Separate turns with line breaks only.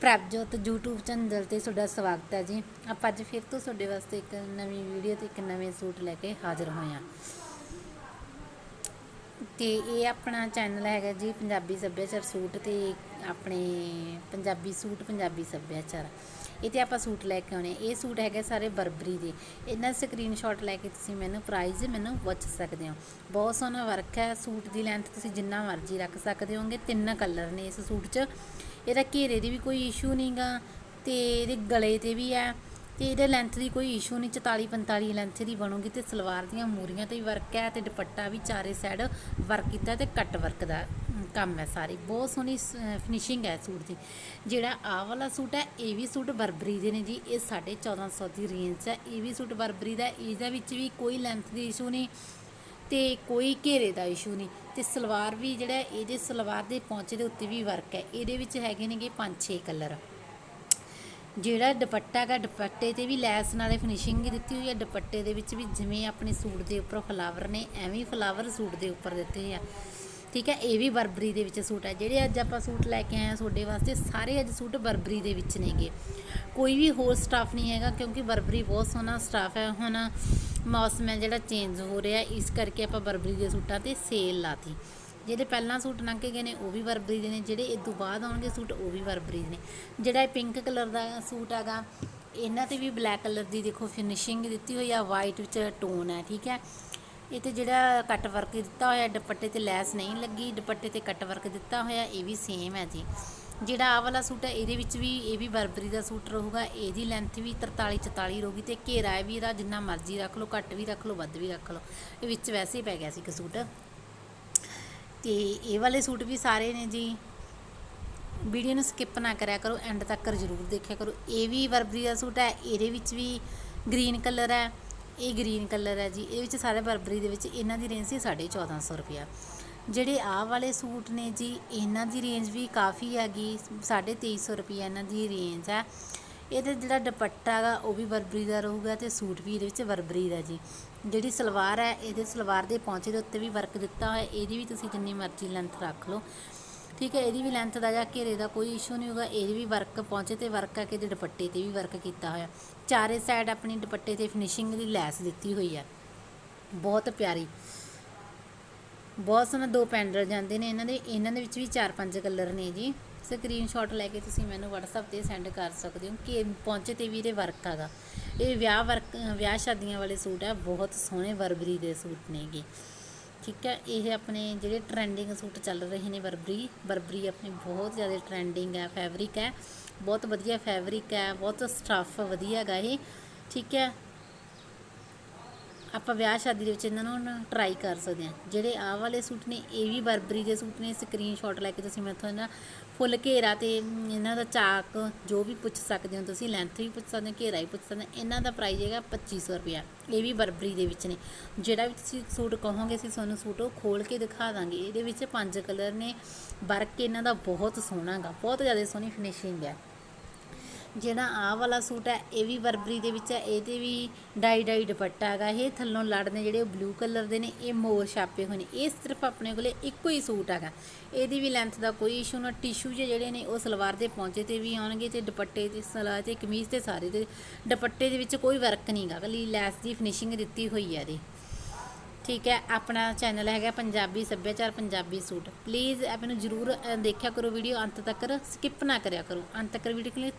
Prabhjot, YouTube channel ਤੇ ਤੁਹਾਡਾ ਸਵਾਗਤ ਹੈ ਜੀ। ਆਪਾਂ ਅੱਜ ਫਿਰ ਤੋਂ ਤੁਹਾਡੇ ਵਾਸਤੇ ਇੱਕ ਨਵੀਂ ਵੀਡੀਓ ਤੇ ਇੱਕ ਨਵੇਂ ਸੂਟ ਲੈ ਕੇ ਹਾਜ਼ਰ ਹੋਏ ਹਾਂ। ਤੇ ਇਹ ਆਪਣਾ ਚੈਨਲ ਹੈਗਾ ਜੀ, ਪੰਜਾਬੀ ਸੱਭਿਆਚਾਰ ਸੂਟ ਤੇ ਆਪਣੇ ਪੰਜਾਬੀ ਸੂਟ, ਪੰਜਾਬੀ ਸੱਭਿਆਚਾਰ। ਇਹ ਤੇ ਆਪਾਂ ਸੂਟ ਲੈ ਕੇ ਆਉਣੇ। ਇਹ ਸੂਟ ਹੈਗੇ ਸਾਰੇ ਬਰਬਰੀ ਦੇ। ਇਹਨਾਂ ਸਕਰੀਨਸ਼ਾਟ ਲੈ ਕੇ ਤੁਸੀਂ ਮੈਨੂੰ ਪ੍ਰਾਈਸ ਮੈਨੂੰ ਪੁੱਛ ਸਕਦੇ ਹੋ। ਬਹੁਤ ਸੋਹਣਾ ਵਰਕ ਹੈ। ਸੂਟ ਦੀ ਲੈਂਥ ਤੁਸੀਂ ਜਿੰਨਾ ਮਰਜ਼ੀ ਰੱਖ ਸਕਦੇ ਹੋਗੇ ਤਿੰਨ ਕਲਰ ਨੇ ਇਸ ਸੂਟ 'ਚ। ਇਹਦਾ ਘੇਰੇ ਦੀ ਵੀ ਕੋਈ ਇਸ਼ੂ ਨਹੀਂਗਾ ਤੇ ਇਹਦੇ ਗਲੇ ਤੇ ਵੀ ਹੈ। ਤੇ ਇਹਦੇ ਲੈਂਥ ਦੀ ਕੋਈ ਇਸ਼ੂ ਨਹੀਂ 44 45 ਲੈਂਥ ਦੀ ਬਣੂਗੀ ਤੇ ਸਲਵਾਰ ਦੀਆਂ ਮੂਰੀਆਂ ਤੇ ਵੀ ਵਰਕ ਹੈ ਤੇ ਦੁਪੱਟਾ ਵੀ ਚਾਰੇ ਸਾਈਡ ਵਰਕ ਕੀਤਾ ਤੇ ਕੱਟ ਵਰਕ ਦਾ ਕੰਮ ਹੈ ਸਾਰੀ। ਬਹੁਤ ਸੋਹਣੀ ਫਿਨਿਸ਼ਿੰਗ ਹੈ ਸੂਟ ਦੀ। ਜਿਹੜਾ ਆਹ ਵਾਲਾ ਸੂਟ ਹੈ, ਇਹ ਵੀ ਸੂਟ ਬਰਬਰੀ ਦੇ ਨੇ ਜੀ, ਇਹ 1450 ਦੀ ਰੇਂਜ ਹੈ। ਇਹ ਵੀ ਸੂਟ ਬਰਬਰੀ ਦਾ, ਇਹਦੇ ਵਿੱਚ ਵੀ ਕੋਈ ਲੈਂਥ ਦੀ ਇਸ਼ੂ ਨਹੀਂ ਤੇ ਕੋਈ ਘੇਰੇ ਦਾ ਇਸ਼ੂ ਨਹੀਂ। ਤੇ ਸਲਵਾਰ ਵੀ ਜਿਹੜਾ, ਇਹਦੇ ਸਲਵਾਰ ਦੇ ਪੌਂਚੇ ਦੇ ਉੱਤੇ ਵੀ ਵਰਕ ਹੈ। ਇਹਦੇ ਵਿੱਚ ਹੈਗੇ ਨੇਗੇ 5-6 ਕਲਰ ਜਿਹੜਾ ਦੁਪੱਟਾ ਹੈਗਾ, ਦੁਪੱਟੇ ਤੇ ਵੀ ਲੈਸ ਨਾਲੇ ਫਿਨਿਸ਼ਿੰਗ ਦਿੱਤੀ ਹੋਈ ਹੈ ਦੁਪੱਟੇ ਦੇ ਵਿੱਚ ਵੀ ਜਿਵੇਂ ਆਪਣੇ ਸੂਟ ਦੇ ਉੱਪਰ ਫਲਾਵਰ ਨੇ, ਐਵੇਂ ਫਲਾਵਰ ਸੂਟ ਦੇ ਉੱਪਰ ਦਿੱਤੇ ਹੋਏ ਆ। ਠੀਕ ਹੈ ਇਹ ਵੀ ਬਰਬਰੀ ਦੇ ਵਿੱਚ ਸੂਟ ਹੈ ਜਿਹੜੇ ਅੱਜ ਆਪਾਂ ਸੂਟ ਲੈ ਕੇ ਆਏ ਆ ਤੁਹਾਡੇ ਵਾਸਤੇ, ਸਾਰੇ ਅੱਜ ਸੂਟ ਬਰਬਰੀ ਦੇ ਵਿੱਚ ਨੇਗੇ। ਕੋਈ ਵੀ ਹੋਰ ਸਟਾਫ ਨਹੀਂ ਹੈਗਾ, ਕਿਉਂਕਿ ਬਰਬਰੀ ਬਹੁਤ ਸੋਹਣਾ ਸਟਾਫ ਹੈ ਹੁਣ ਮੌਸਮ ਹੈ ਜਿਹੜਾ ਚੇਂਜ ਹੋ ਰਿਹਾ, ਇਸ ਕਰਕੇ ਆਪਾਂ ਬਰਬਰੀ ਦੇ ਸੂਟਾਂ ਤੇ ਸੇਲ ਲਾਤੀ। ਜਿਹੜੇ ਪਹਿਲਾਂ ਸੂਟ ਲੰਘ ਕੇ ਗਏ ਨੇ, ਉਹ ਵੀ ਬਰਬਰੀ ਦੇ ਨੇ, ਜਿਹੜੇ ਇਹ ਤੋਂ ਬਾਅਦ ਆਉਣਗੇ ਸੂਟ, ਉਹ ਵੀ ਬਰਬਰੀ ਦੇ ਨੇ। ਜਿਹੜਾ ਇਹ ਪਿੰਕ ਕਲਰ ਦਾ ਸੂਟ ਹੈਗਾ, ਇਹਨਾਂ ਤੇ ਵੀ ਬਲੈਕ ਕਲਰ ਦੀ ਦੇਖੋ ਫਿਨਿਸ਼ਿੰਗ ਦਿੱਤੀ ਹੋਈ ਆ ਵਾਈਟ ਵਿੱਚ ਟੋਨ ਹੈ, ਠੀਕ ਹੈ। ਇਹ ਤੇ ਜਿਹੜਾ ਕੱਟ ਵਰਕ ਦਿੱਤਾ ਹੋਇਆ, ਦੁਪੱਟੇ ਤੇ ਲੈਸ ਨਹੀਂ ਲੱਗੀ, ਦੁਪੱਟੇ ਤੇ ਕੱਟ ਵਰਕ ਦਿੱਤਾ ਹੋਇਆ, ਇਹ ਵੀ ਸੇਮ ਹੈ ਜੀ। ਜਿਹੜਾ ਆਹ ਵਾਲਾ ਸੂਟ ਹੈ, ਇਹਦੇ ਵਿੱਚ ਵੀ, ਇਹ ਵੀ ਬਰਬਰੀ ਦਾ ਸੂਟ ਰਹੂਗਾ, ਇਹਦੀ ਲੈਂਥ ਵੀ 43 44 ਰਹੂਗੀ ਤੇ ਘੇਰਾ ਵੀ ਇਹਦਾ ਜਿੰਨਾ ਮਰਜ਼ੀ ਰੱਖ ਲਓ, ਘੱਟ ਵੀ ਰੱਖ ਲਓ, ਵੱਧ ਵੀ ਰੱਖ ਲਓ, ਇਹ ਵਿੱਚ ਵੈਸੇ ਹੀ ਪੈ ਗਿਆ ਸੀ ਇੱਕ ਸੂਟ। ਤੇ ਇਹ ਵਾਲੇ ਸੂਟ ਵੀ ਸਾਰੇ ਨੇ ਜੀ। ਵੀਡੀਓ ਨੂੰ ਸਕਿਪ ਨਾ ਕਰਿਆ ਕਰੋ ਐਂਡ ਤੱਕ ਜ਼ਰੂਰ ਦੇਖਿਆ ਕਰੋ। ਇਹ ਵੀ ਬਰਬਰੀ ਦਾ ਸੂਟ ਹੈ, ਇਹਦੇ ਵਿੱਚ ਵੀ ਗ੍ਰੀਨ ਕਲਰ ਹੈ, ਇਹ ਗ੍ਰੀਨ ਕਲਰ ਹੈ ਜੀ। ਇਹ ਵਿੱਚ ਸਾਰੇ ਬਰਬਰੀ ਦੇ ਵਿੱਚ ਇਹਨਾਂ ਦੀ ਰੇਂਜ ਸੀ 1450 ਰੁਪਿਆ ਜਿਹੜੇ ਆਹ ਵਾਲੇ ਸੂਟ ਨੇ ਜੀ, ਇਹਨਾਂ ਦੀ ਰੇਂਜ ਵੀ ਕਾਫੀ ਹੈਗੀ 2350 ਰੁਪਿਆ ਇਹਨਾਂ ਦੀ ਰੇਂਜ ਹੈ। ਇਹਦੇ ਜਿਹੜਾ ਦੁਪੱਟਾ ਹੈਗਾ, ਉਹ ਵੀ ਬਰਬਰੀ ਦਾ ਰਹੂਗਾ ਤੇ ਸੂਟ ਵੀ ਇਹਦੇ ਵਿੱਚ ਬਰਬਰੀ ਦਾ ਜੀ। ਜਿਹੜੀ ਸਲਵਾਰ ਹੈ, ਇਹਦੇ ਸਲਵਾਰ ਦੇ ਪੌਂਚੇ ਦੇ ਉੱਤੇ ਵੀ ਵਰਕ ਦਿੱਤਾ ਹੋਇਆ, ਇਹਦੀ ਵੀ ਤੁਸੀਂ ਜਿੰਨੀ ਮਰਜ਼ੀ ਲੈਂਥ ਰੱਖ ਲਓ। ਠੀਕ ਹੈ, ਇਹਦੀ ਵੀ ਲੈਂਥ ਦਾ ਜਾਂ ਘੇਰੇ ਦਾ ਕੋਈ ਇਸ਼ੂ ਨਹੀਂ ਹੋਗਾ ਇਹਦੀ ਵੀ ਵਰਕ ਪਹੁੰਚੇ ਤੇ ਵਰਕ ਆ ਕੇ ਤੇ ਦੁਪੱਟੇ ਤੇ ਵੀ ਵਰਕ ਕੀਤਾ ਹੋਇਆ। ਚਾਰੇ ਸਾਈਡ ਆਪਣੀ ਦੁਪੱਟੇ ਤੇ ਫਿਨਿਸ਼ਿੰਗ ਦੀ ਲੈਸ ਦਿੱਤੀ ਹੋਈ ਹੈ। ਬਹੁਤ ਪਿਆਰੀ। ਬਹੁਤ ਸੋਹਣਾ ਦੋ ਪੈਂਡਲ ਜਾਂਦੇ ਨੇ, ਇਹਨਾਂ ਦੇ ਇਹਨਾਂ ਦੇ ਵਿੱਚ ਵੀ ਚਾਰ ਪੰਜ ਕਲਰ ਨੇ ਜੀ। ਸਕਰੀਨਸ਼ਾਟ ਲੈ ਕੇ ਤੁਸੀਂ ਮੈਨੂੰ WhatsApp ਤੇ ਸੈਂਡ ਕਰ ਸਕਦੇ ਹੋ ਕਿ ਪਹੁੰਚੇ ਤੇ ਵੀ ਇਹਦੇ ਵਰਕ ਹੈਗਾ। ਇਹ ਵਿਆਹ ਵਰਕ ਵਿਆਹ ਸ਼ਾਦੀਆਂ ਵਾਲੇ ਸੂਟ ਆ, ਬਹੁਤ ਸੋਹਣੇ ਬਰਬਰੀ ਦੇ ਸੂਟ ਨੇਗੇ। ਠੀਕ ਹੈ, ਇਹ ਆਪਣੇ ਜਿਹੜੇ ਟ੍ਰੈਂਡਿੰਗ ਸੂਟ ਚੱਲ ਰਹੇ ਨੇ ਬਰਬਰੀ ਬਰਬਰੀ ਆਪਣੇ ਬਹੁਤ ਜ਼ਿਆਦਾ ਟ੍ਰੈਂਡਿੰਗ ਹੈ ਫੈਬਰਿਕ ਹੈ। ਬਹੁਤ ਵਧੀਆ ਫੈਬਰਿਕ ਹੈ, ਬਹੁਤ ਸਟਫ ਵਧੀਆ ਹੈਗਾ ਇਹ। ਠੀਕ ਹੈ ਆਪਾਂ ਵਿਆਹ ਸ਼ਾਦੀ ਦੇ ਵਿੱਚ ਇਹਨਾਂ ਨੂੰ ਟਰਾਈ ਕਰ ਸਕਦੇ ਹਾਂ। ਜਿਹੜੇ ਆਹ ਵਾਲੇ ਸੂਟ ਨੇ, ਇਹ ਵੀ ਬਰਬਰੀ ਦੇ ਸੂਟ ਨੇ ਸਕਰੀਨਸ਼ਾਟ ਲੈ ਕੇ ਤੁਸੀਂ ਮੈਥੋਂ ਇਹਨਾਂ ਫੁੱਲ ਘੇਰਾ ਤੇ ਇਹਨਾਂ ਦਾ ਚਾਕ ਜੋ ਵੀ ਪੁੱਛ ਸਕਦੇ ਹੋ ਤੁਸੀਂ ਲੈਂਥ ਵੀ ਪੁੱਛ ਸਕਦੇ ਹੋ, ਘੇਰਾ ਵੀ ਪੁੱਛ ਸਕਦੇ ਹੋ, ਇਹਨਾਂ ਦਾ ਪ੍ਰਾਈਸ ਹੈਗਾ 2500 ਰੁਪਿਆ ਇਹ ਵੀ ਬਰਬਰੀ ਦੇ ਵਿੱਚ ਨੇ। ਜਿਹੜਾ ਵੀ ਤੁਸੀਂ ਸੂਟ ਕਹੋਗੇ, ਅਸੀਂ ਤੁਹਾਨੂੰ ਸੂਟ ਉਹ ਖੋਲ ਕੇ ਦਿਖਾ ਦਾਂਗੇ। ਇਹਦੇ ਵਿੱਚ ਪੰਜ ਕਲਰ ਨੇ। ਵਰਕ ਇਹਨਾਂ ਦਾ ਬਹੁਤ ਸੋਹਣਾ ਹੈਗਾ, ਬਹੁਤ ਜ਼ਿਆਦਾ ਸੋਹਣੀ ਫਿਨਿਸ਼ਿੰਗ ਹੈ। ਜਿਹੜਾ ਆਹ ਵਾਲਾ ਸੂਟ ਹੈ, ਇਹ ਵੀ ਬਰਬਰੀ ਦੇ ਵਿੱਚ ਹੈ, ਇਹਦੇ ਵੀ ਡਾਈ ਡਾਈ ਦੁਪੱਟਾ ਹੈਗਾ, ਇਹ ਥੱਲੋਂ ਲੜ ਨੇ ਜਿਹੜੇ ਬਲੂ ਕਲਰ ਦੇ ਨੇ, ਇਹ ਮੋਰ ਛਾਪੇ ਹੋਏ ਨੇ, ਇਹ ਸਿਰਫ ਆਪਣੇ ਕੋਲੇ ਇੱਕੋ ਹੀ ਸੂਟ ਹੈਗਾ। ਇਹਦੀ ਵੀ ਲੈਂਥ ਦਾ ਕੋਈ ਇਸ਼ੂ ਨਾ ਟਿਸ਼ੂ ਜਿਹੇ ਜਿਹੜੇ ਨੇ, ਉਹ ਸਲਵਾਰ ਦੇ ਪੌਂਚੇ ਤੇ ਵੀ ਆਉਣਗੇ ਤੇ ਦੁਪੱਟੇ ਤੇ ਸਲਵਾਰ ਤੇ ਕਮੀਜ਼ ਤੇ ਸਾਰੇ ਤੇ ਦੁਪੱਟੇ ਦੇ ਵਿੱਚ ਕੋਈ ਵਰਕ ਨਹੀਂ ਹੈਗਾ ਕੱਲੀ ਲੈਸ ਦੀ ਫਿਨਿਸ਼ਿੰਗ ਦਿੱਤੀ ਹੋਈ ਹੈ ਇਹਦੀ। ਠੀਕ ਹੈ, ਆਪਣਾ ਚੈਨਲ ਹੈਗਾ ਪੰਜਾਬੀ ਸੱਭਿਆਚਾਰ, ਪੰਜਾਬੀ ਸੂਟ। ਪਲੀਜ਼ ਆਪ ਨੂੰ ਜਰੂਰ ਦੇਖਿਆ ਕਰੋ ਵੀਡੀਓ ਅੰਤ ਤੱਕ ਸਕਿਪ ਨਾ ਕਰਿਆ ਕਰੋ। ਅੰਤ ਤੱਕ ਵੀਡੀਓ ਲਈ